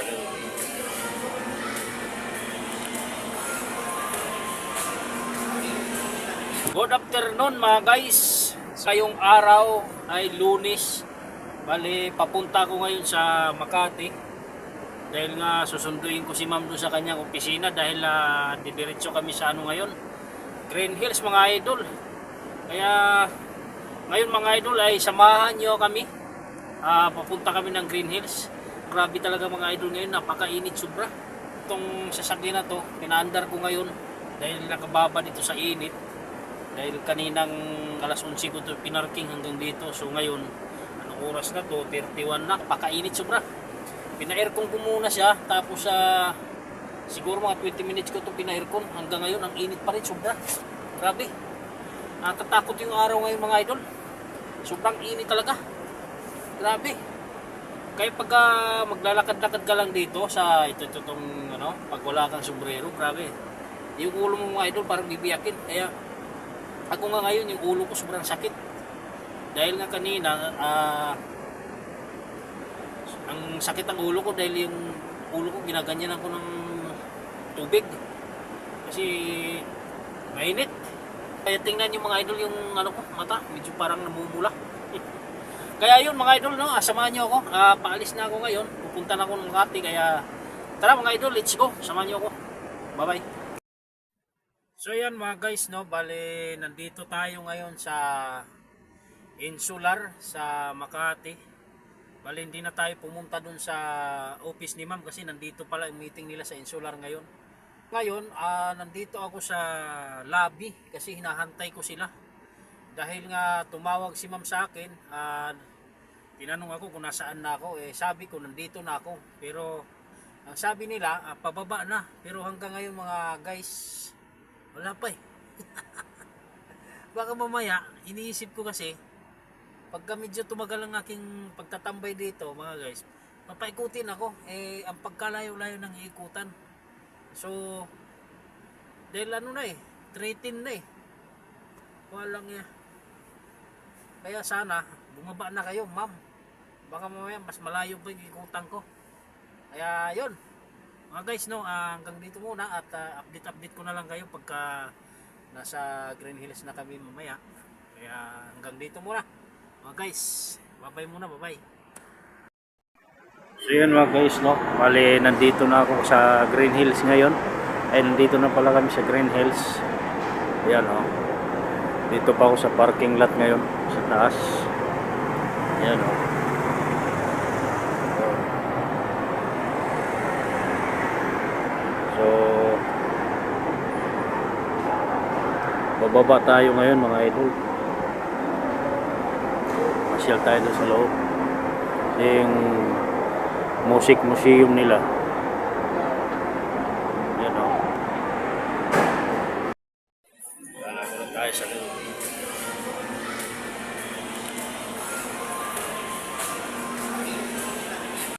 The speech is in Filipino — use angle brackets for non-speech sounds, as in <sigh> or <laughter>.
loob. Good afternoon mga guys. Ngayong araw ay lunes. Bali, papunta ko ngayon sa Makati. Dahil nga susunduin ko si ma'am doon sa kanyang opisina dahil uh, didiretso kami sa ano ngayon. Green Hills mga idol. Kaya ngayon mga idol ay samahan nyo kami. Ah, papunta kami ng Green Hills. Grabe talaga mga idol ngayon, napakainit sobra. Itong sasakyan na to, pinaandar ko ngayon dahil nakababa dito sa init. Dahil kaninang alas 11 ko to pinarking hanggang dito. So ngayon, anong oras na to? 31 na, napakainit sobra. Pina-aircon ko muna siya, tapos sa siguro mga 20 minutes ko to pina-aircon. Hanggang ngayon, ang init pa rin sobra. Grabe. Nakakatakot yung araw ngayon mga idol. Sobrang init talaga. Grabe. Kaya pagka maglalakad-lakad ka lang dito sa ito ito tong ano, pag wala kang sombrero, grabe. Yung ulo mo mga idol parang bibiyakin. Kaya ako nga ngayon yung ulo ko sobrang sakit. Dahil nga kanina ah, ang sakit ang ulo ko dahil yung ulo ko ginaganyan ako ng tubig. Kasi mainit. Kaya tingnan yung mga idol yung ano ko, mata, medyo parang namumula. <laughs> kaya yun mga idol, no, ah, samahan nyo ako. Ah, paalis na ako ngayon. Pupunta na ako ng Makati. Kaya tara mga idol, let's go. Samahan nyo ako. Bye-bye. So yan mga guys, no, bale nandito tayo ngayon sa Insular sa Makati. Bale hindi na tayo pumunta dun sa office ni ma'am kasi nandito pala yung meeting nila sa Insular ngayon. Ngayon, ah, nandito ako sa lobby kasi hinahantay ko sila. Dahil nga tumawag si ma'am sa akin, ah, tinanong ako kung nasaan na ako. Eh, sabi ko, nandito na ako. Pero, ang sabi nila, ah, pababa na. Pero hanggang ngayon mga guys, wala pa eh. <laughs> Baka mamaya, iniisip ko kasi, pagka medyo tumagal ang aking pagtatambay dito, mga guys, papaikutin ako. Eh, ang pagkalayo-layo ng ikutan. So, dahil ano na eh, 13 na eh. Walang ya. Kaya sana, bumaba na kayo, ma'am. Baka mamaya mas malayo pa yung ikutan ko. Kaya yun. Mga guys, no, ah, hanggang dito muna at ah, update-update ko na lang kayo pagka nasa Green Hills na kami mamaya. Kaya hanggang dito muna. Mga guys, bye-bye muna, bye-bye. So yun mga guys, no? Bali, nandito na ako sa Green Hills ngayon. Ay, nandito na pala kami sa Green Hills. Ayan, no? Dito pa ako sa parking lot ngayon, sa taas. Ayan? So, bababa tayo ngayon mga idol. Masyal tayo doon sa loob. Yung music museum nila.